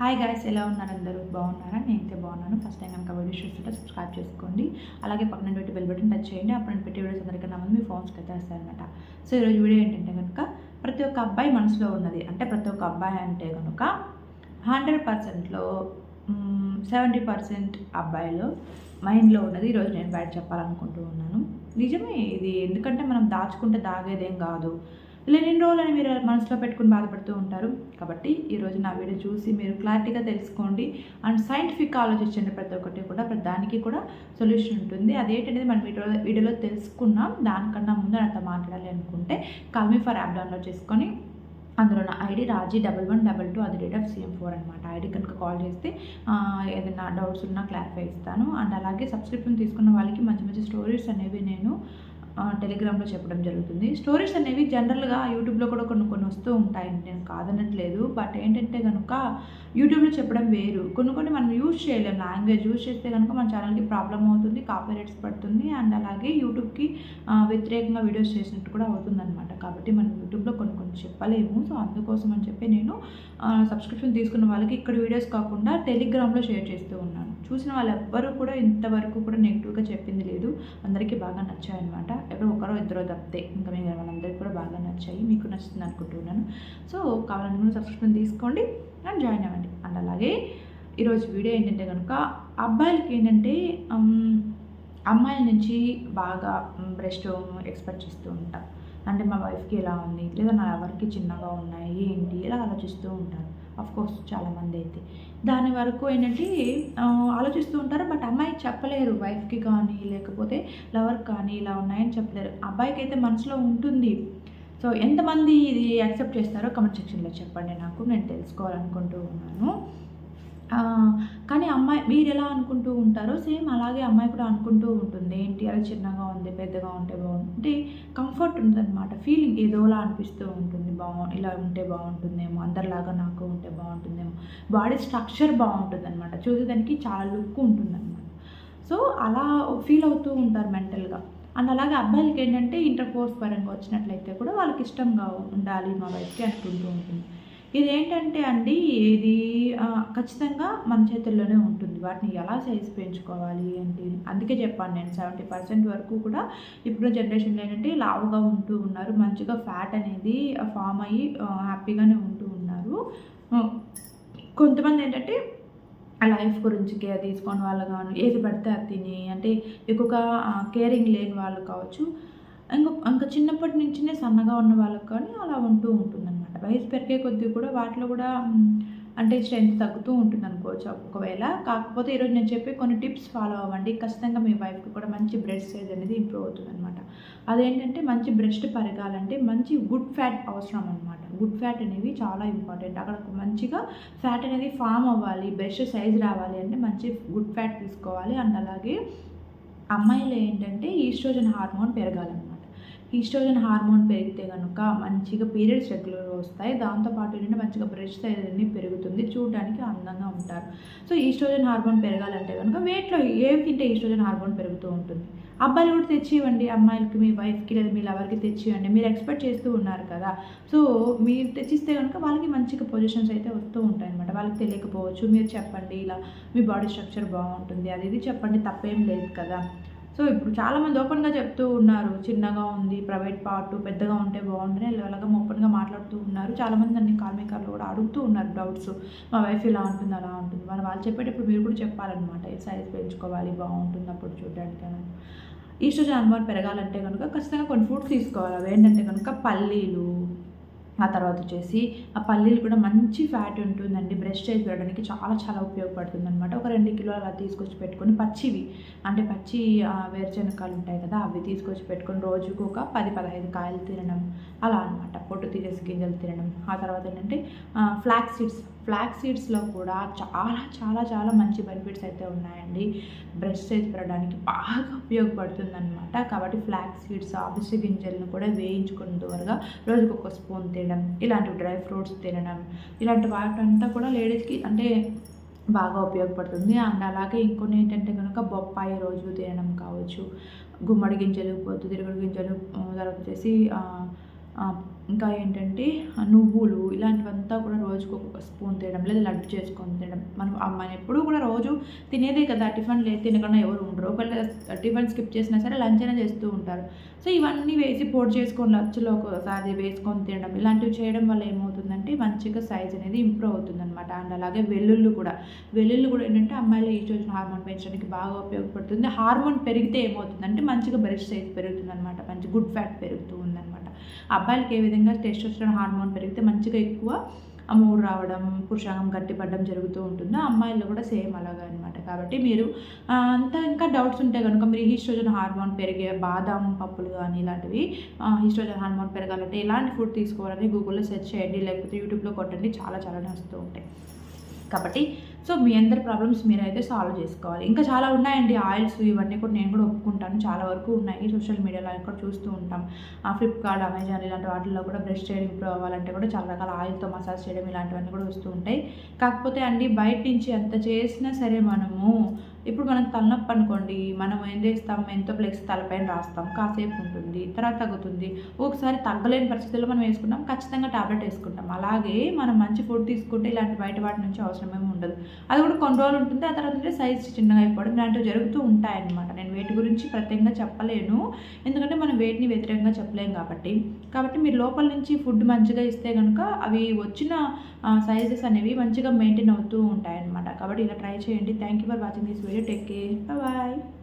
Hi guys ఎలా ఉన్నారు అందరూ? బాగున్నారా? నేనైతే బాగున్నాను. ఫస్ట్ టైం కనుక వీడియో చూస్తుంటే సబ్స్క్రైబ్ చేసుకోండి. అలాగే పక్కన పెట్టి బెల్ బటన్ టచ్ చేయండి. అప్పుడు నేను పెట్టే వీడియోస్ అందరికన్నా ముందు మీ ఫోన్స్కి అయితే వస్తాయన్నమాట సో ఈరోజు వీడియో ఏంటంటే కనుక ప్రతి ఒక్క అబ్బాయి మనసులో ఉన్నది. అంటే ప్రతి ఒక్క అబ్బాయి అంటే కనుక హండ్రెడ్ పర్సెంట్లో సెవెంటీ పర్సెంట్ అబ్బాయిలో మైండ్లో ఉన్నది. ఈరోజు నేను బయట చెప్పాలనుకుంటూ ఉన్నాను. నిజమే ఇది. ఎందుకంటే మనం దాచుకుంటే దాగేదేం కాదు. ఇలా ఎన్ని రోజులని మీరు మనసులో పెట్టుకుని బాధపడుతూ ఉంటారు. కాబట్టి ఈరోజు నా వీడియో చూసి మీరు క్లారిటీగా తెలుసుకోండి. అండ్ సైంటిఫిక్ ఆలోచించండి ప్రతి ఒక్కటి కూడా ప్రతి దానికి కూడా సొల్యూషన్ ఉంటుంది. అదేంటనేది మనం వీడియో వీడియోలో తెలుసుకున్నాం. దానికన్నా ముందు నాతో మాట్లాడాలి అనుకుంటే కాల్మీ ఫర్ యాప్ డౌన్లోడ్ చేసుకొని అందులో నా ID Raji double one double two అది డేట్ ఆఫ్ సిఎం ఫోర్ అనమాట ఐడి కనుక కాల్ చేస్తే ఏదైనా డౌట్స్ ఉన్నా క్లారిఫై ఇస్తాను. అండ్ అలాగే సబ్స్క్రిప్షన్ తీసుకున్న వాళ్ళకి మంచి మంచి స్టోరీస్ అనేవి నేను టెలిగ్రామ్లో చెప్పడం జరుగుతుంది. స్టోరీస్ అనేవి జనరల్గా యూట్యూబ్లో కూడా కొన్ని కొన్ని వస్తూ ఉంటాయి నేను కాదనట్లేదు. బట్ ఏంటంటే కనుక యూట్యూబ్లో చెప్పడం వేరు. కొన్ని కొన్ని మనం యూజ్ చేయలేము లాంగ్వేజ్ యూజ్ చేస్తే కనుక మన ఛానల్కి ప్రాబ్లం అవుతుంది కాపీరైట్స్ పడుతుంది అండ్ అలాగే యూట్యూబ్కి వ్యతిరేకంగా వీడియోస్ చేసినట్టు కూడా అవుతుందన్నమాట. కాబట్టి మనం యూట్యూబ్లో కొన్ని కొన్ని చెప్పలేము. సో అందుకోసం అని చెప్పి నేను సబ్స్క్రిప్షన్ తీసుకున్న వాళ్ళకి ఇక్కడ వీడియోస్ కాకుండా టెలిగ్రామ్లో షేర్ చేస్తూ ఉన్నాను. చూసిన వాళ్ళు ఎవ్వరూ కూడా ఇంతవరకు కూడా నెగిటివ్గా చెప్పింది లేదు. అందరికీ బాగా నచ్చాయి ఎవరో ఒకరో ఇద్దరో తప్పితే ఇంకా మీ వాళ్ళందరికీ కూడా బాగా నచ్చాయి. మీకు నచ్చుతుంది అనుకుంటున్నాను. సో కావాలనుకున్న సబ్స్క్రిప్షన్ తీసుకోండి అండ్ జాయిన్ అవ్వండి. అండ్ అలాగే ఈరోజు వీడియో ఏంటంటే కనుక అబ్బాయిలకి ఏంటంటే అమ్మాయిల నుంచి బాగా బ్రెస్ట్ ఎక్స్పెక్ట్ చేస్తూ ఉంటాను అంటే మా వైఫ్కి ఎలా ఉంది? లేదా నా ఎవరికి చిన్నగా ఉన్నాయి? ఏంటి? ఇలా ఆలోచిస్తూ ఉంటారు. కోర్స్ చాలామంది అయితే. దాని వరకు ఏంటంటే ఆలోచిస్తూ ఉంటారు బట్ అమ్మాయి చెప్పలేరు వైఫ్కి కానీ లేకపోతే లవర్కి కానీ ఇలా ఉన్నాయని చెప్పలేరు. అబ్బాయికి అయితే మనసులో ఉంటుంది. సో ఎంతమంది ఇది యాక్సెప్ట్ చేస్తారో కమెంట్ సెక్షన్లో చెప్పండి. నాకు నేను తెలుసుకోవాలనుకుంటూ ఉన్నాను. కానీ అమ్మాయి మీరు ఎలా అనుకుంటూ ఉంటారో సేమ్ అలాగే అమ్మాయి కూడా అనుకుంటూ ఉంటుంది. ఏంటి? అలా చిన్నగా ఉంది పెద్దగా ఉంటే బాగుంటుంది. కంఫర్ట్ ఉందన్నమాట. ఫీలింగ్ ఏదోలా అనిపిస్తూ ఉంటుంది. బాగు ఇలా ఉంటే బాగుంటుందేమో అందరిలాగా నాకు ఉంటే బాగుంటుందేమో. బాడీ స్ట్రక్చర్ బాగుంటుంది అనమాట చూసేదానికి చాలా లుక్ ఉంటుందన్నమాట. సో అలా ఫీల్ అవుతూ ఉంటారు మెంటల్గా. అండ్ అలాగే అబ్బాయిలకి ఏంటంటే ఇంటర్ కోర్స్ పరంగా వచ్చినట్లయితే కూడా వాళ్ళకి ఇష్టంగా ఉండాలి మా వైఫ్కి అనుకుంటూ ఉంటుంది. ఇది ఏంటంటే అండి ఇది ఖచ్చితంగా మన చేతుల్లోనే ఉంటుంది. వాటిని ఎలా సైజ్ పెంచుకోవాలి ఏంటి? అందుకే చెప్పాను నేను సెవెంటీ పర్సెంట్ వరకు కూడా ఇప్పుడు జనరేషన్లో ఏంటంటే లావుగా ఉంటూ ఉన్నారు. మంచిగా ఫ్యాట్ అనేది ఫామ్ అయ్యి హ్యాపీగానే ఉంటూ ఉన్నారు. కొంతమంది ఏంటంటే లైఫ్ గురించి కేర్ తీసుకొని వాళ్ళు కానీ ఏది పడితే అది తిని అంటే ఎక్కువగా కేరింగ్ లేని వాళ్ళు కావచ్చు. ఇంకా ఇంకా చిన్నప్పటి నుంచినే సన్నగా ఉన్న వాళ్ళకి కానీ అలా ఉంటూ ఉంటుందండి. వయసు పెరిగే కొద్దీ కూడా వాటిలో కూడా అంటే స్ట్రెంత్ తగ్గుతూ ఉంటుంది అనుకోవచ్చు ఒకవేళ. కాకపోతే ఈరోజు నేను చెప్పే కొన్ని టిప్స్ ఫాలో అవ్వండి. ఖచ్చితంగా మీ వైఫ్కి కూడా మంచి బ్రెస్ట్ సైజ్ అనేది ఇంప్రూవ్ అవుతుంది అనమాట. అదేంటంటే మంచి బ్రెస్ట్ పెరగాలంటే మంచి గుడ్ ఫ్యాట్ అవసరం అనమాట. గుడ్ ఫ్యాట్ అనేవి చాలా ఇంపార్టెంట్. అక్కడ మంచిగా ఫ్యాట్ అనేది ఫామ్ అవ్వాలి బ్రెస్ట్ సైజ్ రావాలి అంటే మంచి గుడ్ ఫ్యాట్ తీసుకోవాలి. అండ్ అలాగే అమ్మాయిలు ఏంటంటే ఈస్ట్రోజన్ హార్మోన్ పెరగాలన్నమాట. ఈస్ట్రోజన్ హార్మోన్ పెరిగితే కనుక మంచిగా పీరియడ్స్ రెగ్యులర్గా వస్తాయి. దాంతోపాటు ఏంటంటే మంచిగా బ్రెస్ట్ సైజ్ అన్ని పెరుగుతుంది. చూడడానికి అందంగా ఉంటారు. సో ఈస్ట్రోజన్ హార్మోన్ పెరగాలంటే కనుక వెయిట్లో ఏవి తింటే ఈస్ట్రోజన్ హార్మోన్ పెరుగుతూ ఉంటుంది? అబ్బాయిలు కూడా తెచ్చి ఇవ్వండి అమ్మాయిలకి మీ వైఫ్కి లేదా మీ లవర్కి తెచ్చి ఇవ్వండి మీరు ఎక్స్పెక్ట్ చేస్తూ ఉన్నారు కదా. సో మీరు తెచ్చిస్తే కనుక వాళ్ళకి మంచిగా పొజిషన్స్ అయితే వస్తూ ఉంటాయి అనమాట వాళ్ళకి తెలియకపోవచ్చు. మీరు చెప్పండి ఇలా మీ బాడీ స్ట్రక్చర్ బాగుంటుంది. అది ఇది చెప్పండి. తప్పేం లేదు కదా. సో ఇప్పుడు చాలామంది ఓపెన్గా చెప్తూ ఉన్నారు చిన్నగా ఉంది ప్రైవేట్ పార్ట్ పెద్దగా ఉంటే బాగుంటుంది ఇలాగా ఓపెన్గా మాట్లాడుతూ ఉన్నారు. చాలామంది నన్ను కార్మికర్లు కూడా అడుగుతూ ఉన్నారు డౌట్స్. మా వైఫ్ ఇలా ఉంటుంది అలా ఉంటుంది. మరి వాళ్ళు చెప్పేటప్పుడు మీరు కూడా చెప్పాలన్నమాట ఈ సైజ్ పెంచుకోవాలి బాగుంటుంది అప్పుడు చూడడానికి అని. ఈస్ట్రోజన్ అనుమానం పెరగాలంటే కనుక ఖచ్చితంగా కొన్ని ఫ్రూట్స్ తీసుకోవాలి. అవి ఏంటంటే కనుక పల్లీలు ఆ తర్వాత వచ్చేసి ఆ పల్లీలు కూడా మంచి ఫ్యాట్ ఉంటుందండి. బ్రెస్ట్ చేసి పెరగడానికి చాలా చాలా ఉపయోగపడుతుంది అనమాట ఒక రెండు కిలోలు అలా తీసుకొచ్చి పెట్టుకొని పచ్చివి అంటే పచ్చి ఆ, ఉంటాయి కదా అవి తీసుకొచ్చి పెట్టుకొని రోజుకు ఒక పది పదహైదు కాయలు తినడం అలా అనమాట పొట్టు తీసేసి గింజలు తినడం. ఆ తర్వాత ఏంటంటే ఫ్లాక్ సీడ్స్ ఫ్లాక్ సీడ్స్లో కూడా చాలా చాలా చాలా మంచి బెనిఫిట్స్ అయితే ఉన్నాయండి. బ్రెస్ట్ సైజ్ పెరగడానికి బాగా ఉపయోగపడుతుందన్నమాట. కాబట్టి ఫ్లాక్ సీడ్స్ ఆఫీసు గింజలను కూడా వేయించుకున్న ద్వారా రోజుకు ఒక స్పూన్ తినడం ఇలాంటి డ్రై ఫ్రూట్స్ తినడం ఇలాంటి వాటంతా కూడా లేడీస్కి అంటే బాగా ఉపయోగపడుతుంది. అండ్ అలాగే ఇంకొన్ని ఏంటంటే కనుక బొప్పాయి రోజు తినడం కావచ్చు. గుమ్మడి గింజలు పొద్దు తిరుగుడు గింజలు తర్వాత వచ్చేసి ఇంకా ఏంటంటే నువ్వులు ఇలాంటివంతా కూడా రోజుకు ఒక స్పూన్ తినడం లేదా లడ్డు చేసుకొని తినడం. మనం అమ్మాయిని మనం ఎప్పుడూ కూడా రోజు తినేదే కదా టిఫిన్ లేదు తినకుండా ఎవరు ఉండరు. ఒకవేళ టిఫిన్ స్కిప్ చేసినా సరే లంచ్ అయినా చేస్తూ ఉంటారు. సో ఇవన్నీ వేసి పొడి చేసుకొని లచ్చులో ఒకసారి వేసుకొని తినడం ఇలాంటివి చేయడం వల్ల ఏమవుతుందంటే మంచిగా సైజ్ అనేది ఇంప్రూవ్ అవుతుంది అనమాట అండ్ అలాగే వెల్లుల్లి కూడా. వెల్లుల్లి కూడా ఏంటంటే అమ్మాయిలు ఈస్ట్రోజన్ హార్మోన్ పెంచడానికి బాగా ఉపయోగపడుతుంది. హార్మోన్ పెరిగితే ఏమవుతుందంటే మంచిగా బ్రెస్ట్ సైజ్ పెరుగుతుంది అనమాట మంచి గుడ్ ఫ్యాట్ పెరుగుతూ ఉందన్నమాట. అబ్బాయిలకి ఏ విధంగా టెస్టోస్టెరాన్ హార్మోన్ పెరిగితే మంచిగా ఎక్కువ మూడు రావడం పురుషాంగం గట్టిపడడం జరుగుతూ ఉంటుందో. అమ్మాయిల్లో కూడా సేమ్ అలాగా అనమాట కాబట్టి మీరు అంతా ఇంకా డౌట్స్ ఉంటే కనుక మీరు హిస్ట్రోజన్ హార్మోన్ పెరిగే బాదాం పప్పులు కానీ ఇలాంటివి హిస్ట్రోజన్ హార్మోన్ పెరగాలంటే ఎలాంటి ఫుడ్ తీసుకోవాలని గూగుల్లో సెర్చ్ చేయండి లేకపోతే యూట్యూబ్లో కొట్టండి. చాలా చాలానే వస్తూ ఉంటాయి. కాబట్టి సో మీ అందరి ప్రాబ్లమ్స్ మీరైతే సాల్వ్ చేసుకోవాలి. ఇంకా చాలా ఉన్నాయండి ఆయిల్స్ ఇవన్నీ కూడా నేను కూడా ఒప్పుకుంటాను. చాలా వరకు ఉన్నాయి. సోషల్ మీడియాలో కూడా చూస్తూ ఉంటాం. ఆ ఫ్లిప్కార్ట్ అమెజాన్ ఇలాంటి వాటిల్లో కూడా బ్రష్ చేయడం ఇంప్రూవ్ అవ్వాలంటే కూడా చాలా రకాల ఆయిల్తో మసాజ్ చేయడం ఇలాంటివన్నీ కూడా వస్తూ ఉంటాయి. కాకపోతే అండి బయట నుంచి ఎంత చేసినా సరే మనము ఇప్పుడు మనం తలనొప్పి అనుకోండి మనం ఏం చేస్తాం? ఎంతో ఫ్లెక్స్ తలపైన రాస్తాం కాసేపు ఉంటుంది తర్వాత తగ్గుతుంది. ఒకసారి తగ్గలేని పరిస్థితుల్లో మనం వేసుకుంటాం ఖచ్చితంగా టాబ్లెట్ వేసుకుంటాం. అలాగే మనం మంచి ఫుడ్ తీసుకుంటే ఇలాంటి బయట వాటి నుంచి అవసరమేమి ఉండదు. అది కూడా కొన్ని రోజులు ఉంటుంది ఆ తర్వాత సైజ్ చిన్నగా అయిపోవడం ఇలాంటివి జరుగుతూ ఉంటాయన్నమాట. నేను వేటి గురించి ప్రత్యేకంగా చెప్పలేను. ఎందుకంటే మనం వేటిని వ్యతిరేకంగా చెప్పలేము కాబట్టి. కాబట్టి మీరు లోపల నుంచి ఫుడ్ మంచిగా ఇస్తే కనుక అవి వచ్చిన సైజెస్ అనేవి మంచిగా మెయింటైన్ అవుతూ ఉంటాయన్నమాట. కాబట్టి ఇలా ట్రై చేయండి. Thank you for watching this video take care. Bye bye